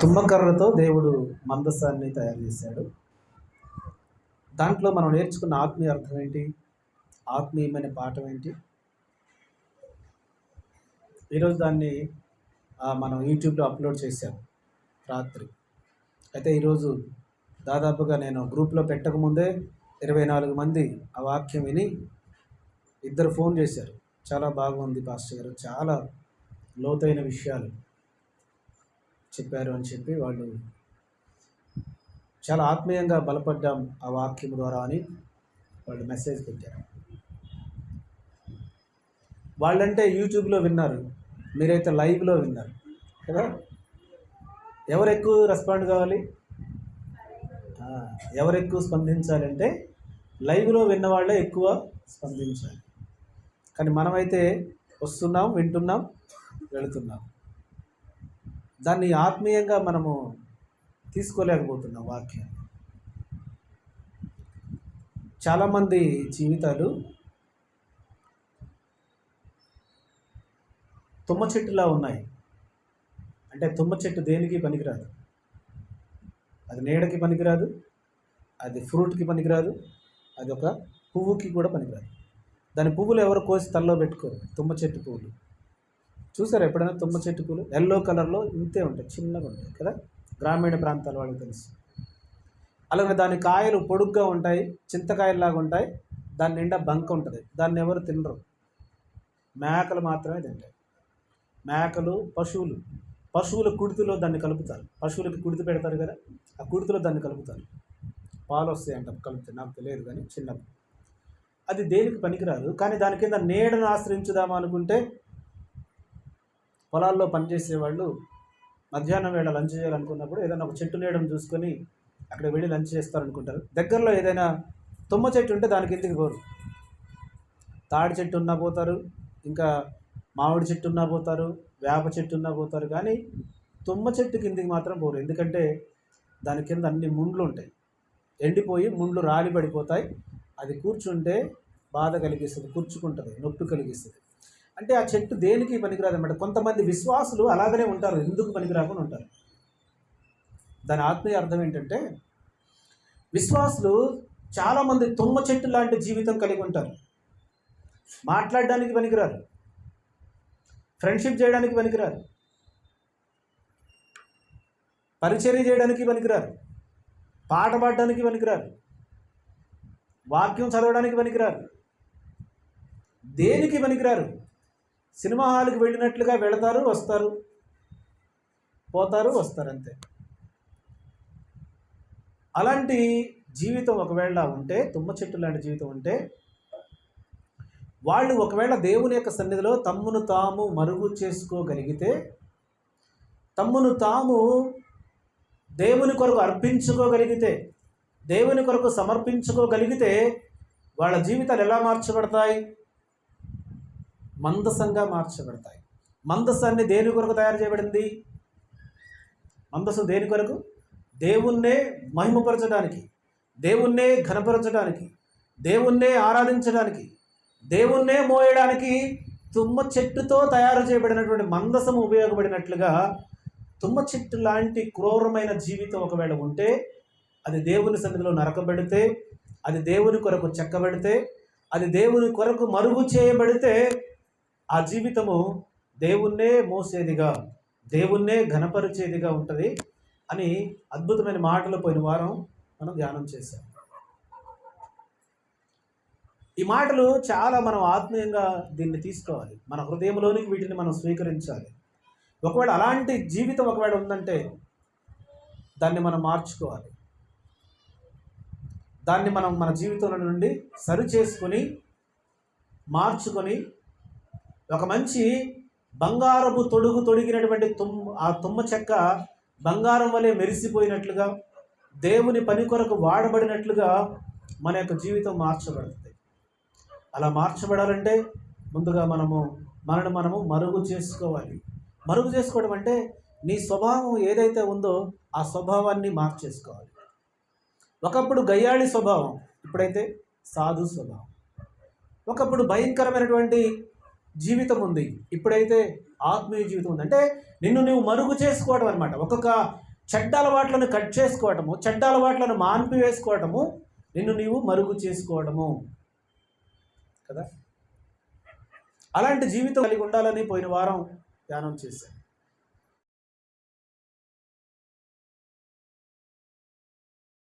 తుమ్మకర్రతో దేవుడు మందసాన్ని తయారు చేశాడు. దాంట్లో మనం నేర్చుకున్న ఆత్మీయ అర్థం ఏంటి? ఆత్మీయమైన పాఠం ఏంటి? ఈరోజు దాన్ని మనం యూట్యూబ్లో అప్లోడ్ చేశాం రాత్రి. అయితే ఈరోజు దాదాపుగా నేను గ్రూప్లో పెట్టకముందే ఇరవై నాలుగు మంది ఆ వాక్యం విని ఇద్దరు ఫోన్ చేశారు. చాలా బాగుంది పాస్టర్ గారు. చాలా లోతైన విషయాలు. చెప్పారు అని చెప్పి వాళ్ళు చాలా ఆత్మీయంగా బలపడ్డాం ఆ వాక్యం ద్వారా అని వాళ్ళు మెసేజ్ పెట్టారు. వాళ్ళంటే యూట్యూబ్లో విన్నారు. మీరైతే లైవ్లో విన్నారు. కదా? ఎవరు ఎక్కువ రెస్పాండ్ కావాలి? ఎవరు ఎక్కువ స్పందించాలంటే లైవ్లో విన్న వాళ్ళే ఎక్కువ స్పందించాలి. కానీ మనమైతే వస్తున్నాం వింటున్నాం వెళుతున్నాం. దాన్ని ఆత్మీయంగా మనము తీసుకోలేకపోతున్నాం వాక్యాన్ని చాలామంది జీవితాలు తుమ్మ చెట్టులా ఉన్నాయి. అంటే తుమ్మ చెట్టు దేనికి పనికిరాదు? అది నీడకి పనికిరాదు అది ఫ్రూట్కి పనికిరాదు అది ఒక పువ్వుకి కూడా పనికిరాదు. దాని పువ్వులు ఎవరు కోసి తల్లో పెట్టుకోరు? తుమ్మ చెట్టు పువ్వులు. చూసారు ఎప్పుడైనా తుమ్మ చెట్టు పూలు? ఎల్లో కలర్లో ఇంతే ఉంటాయి చిన్నగా ఉంటాయి కదా? గ్రామీణ ప్రాంతాల వాళ్ళకి తెలుసు. అలాగే దాని కాయలు పొడుగ్గా ఉంటాయి చింతకాయల్లాగా ఉంటాయి దాని నిండా బంక ఉంటుంది. దాన్ని ఎవరు తినరు. మేకలు మాత్రమే తింటాయి. మేకలు పశువులు. పశువుల కుడితిలో దాన్ని కలుపుతారు. పశువులకి కుడితి పెడతారు కదా ఆ కుడితిలో దాన్ని కలుపుతారు. పాలు వస్తాయి అంట కలిపితే. నాకు తెలియదు కానీ చిన్నప్పుడు. అది దేనికి పనికిరాదు. కానీ దాని కింద నీడను ఆశ్రయించుదామా అనుకుంటే పొలాల్లో పనిచేసే వాళ్ళు మధ్యాహ్నం వేళ లంచ్ చేయాలనుకున్నప్పుడు ఏదైనా ఒక చెట్టు నీడను చూసుకొని అక్కడ వెళ్ళి లంచ్ చేస్తారనుకుంటారు. దగ్గరలో ఏదైనా తుమ్మ చెట్టు ఉంటే దాని కిందికి పోరు? తాడి చెట్టు ఉన్నా పోతారు ఇంకా మామిడి చెట్టు ఉన్నా పోతారు వేప చెట్టు ఉన్నా పోతారు కానీ తుమ్మ చెట్టు కిందికి మాత్రం పోరు? ఎందుకంటే దాని కింద అన్ని ముండ్లు ఉంటాయి. ఎండిపోయి ముండ్లు రాలి పడిపోతాయి. అది కూర్చుంటే బాధ కలిగిస్తుంది కూర్చుకుంటుంది నొప్పి కలిగిస్తుంది. అంటే ఆ చెట్టు దేనికి పనికిరాదు అనమాట కొంతమంది విశ్వాసులు అలాగనే ఉంటారు. ఎందుకు పనికిరాకుండా ఉంటారు? దాని ఆత్మీయ అర్థం ఏంటంటే విశ్వాసులు చాలామంది తుమ్మ చెట్టు లాంటి జీవితం కలిగి ఉంటారు. మాట్లాడడానికి పనికిరారు. ఫ్రెండ్షిప్ చేయడానికి పనికిరారు. పరిచర్య చేయడానికి పనికిరారు. పాట పాడడానికి పనికిరారు. వాక్యం చదవడానికి పనికిరారు. దేనికి పనికిరారు? సినిమా హాల్కి వెళ్ళినట్లుగా వెళతారు వస్తారు. పోతారు వస్తారు అంతే అలాంటి జీవితం ఒకవేళ ఉంటే తుమ్మ చెట్టు లాంటి జీవితం ఉంటే వాళ్ళు ఒకవేళ దేవుని యొక్క సన్నిధిలో తమ్మును తాము మరుగు చేసుకోగలిగితే తమ్మును తాము దేవుని కొరకు అర్పించుకోగలిగితే దేవుని కొరకు సమర్పించుకోగలిగితే వాళ్ళ జీవితాలు ఎలా మార్చబడతాయి? మందసంగా మార్చబడతాయి. మందసాన్ని దేని కొరకు తయారు చేయబడింది? మందస్సు దేని కొరకు? దేవుణ్ణే మహిమపరచడానికి దేవుణ్ణే ఘనపరచడానికి దేవుణ్ణే ఆరాధించడానికి దేవుణ్ణే మోయడానికి తుమ్మ చెట్టుతో తయారు చేయబడినటువంటి మందసం ఉపయోగపడినట్లుగా తుమ్మ చెట్టు లాంటి క్రూరమైన జీవితం ఒకవేళ ఉంటే అది దేవుని సన్నిధిలో నరకబడితే అది దేవుని కొరకు చెక్కబడితే అది దేవుని కొరకు మరుగు చేయబడితే ఆ జీవితము దేవుణ్ణే మోసేదిగా దేవుణ్ణే ఘనపరిచేదిగా ఉంటుంది అని అద్భుతమైన మాటలు పోయిన వారం మనం ధ్యానం చేశాం. ఈ మాటలు చాలా మనం ఆత్మీయంగా దీన్ని తీసుకోవాలి. మన హృదయంలోనికి వీటిని మనం స్వీకరించాలి. ఒకవేళ అలాంటి జీవితం ఒకవేళ ఉందంటే దాన్ని మనం మార్చుకోవాలి. దాన్ని మనం మన జీవితంలో నుండి సరి చేసుకొని మార్చుకొని ఒక మంచి బంగారపు తొడుగు తొడిగినటువంటి తుమ్మ ఆ తుమ్మ చెక్క బంగారం వలె మెరిసిపోయినట్లుగా దేవుని పని కొరకు వాడబడినట్లుగా మన యొక్క జీవితం మార్చబడుతుంది. అలా మార్చబడాలంటే ముందుగా మనము మనను మనము మరుగు చేసుకోవాలి. మరుగు చేసుకోవడం అంటే నీ స్వభావం ఏదైతే ఉందో ఆ స్వభావాన్ని మార్చేసుకోవాలి. ఒకప్పుడు గయ్యాళి స్వభావం ఇప్పుడైతే సాధు స్వభావం. ఒకప్పుడు భయంకరమైనటువంటి జీవితం ఉంది. ఇప్పుడైతే ఆత్మీయ జీవితం ఉంది. అంటే నిన్ను నువ్వు మరుగు చేసుకోవడం అనమాట ఒక్కొక్క చెడ్డ అలవాట్లను కట్ చేసుకోవటము చెడ్డ అలవాట్లను మాన్పి వేసుకోవటము నిన్ను నీవు మరుగు చేసుకోవడము కదా? అలాంటి జీవితం కలిగి ఉండాలని పోయిన వారం ధ్యానం చేశాను.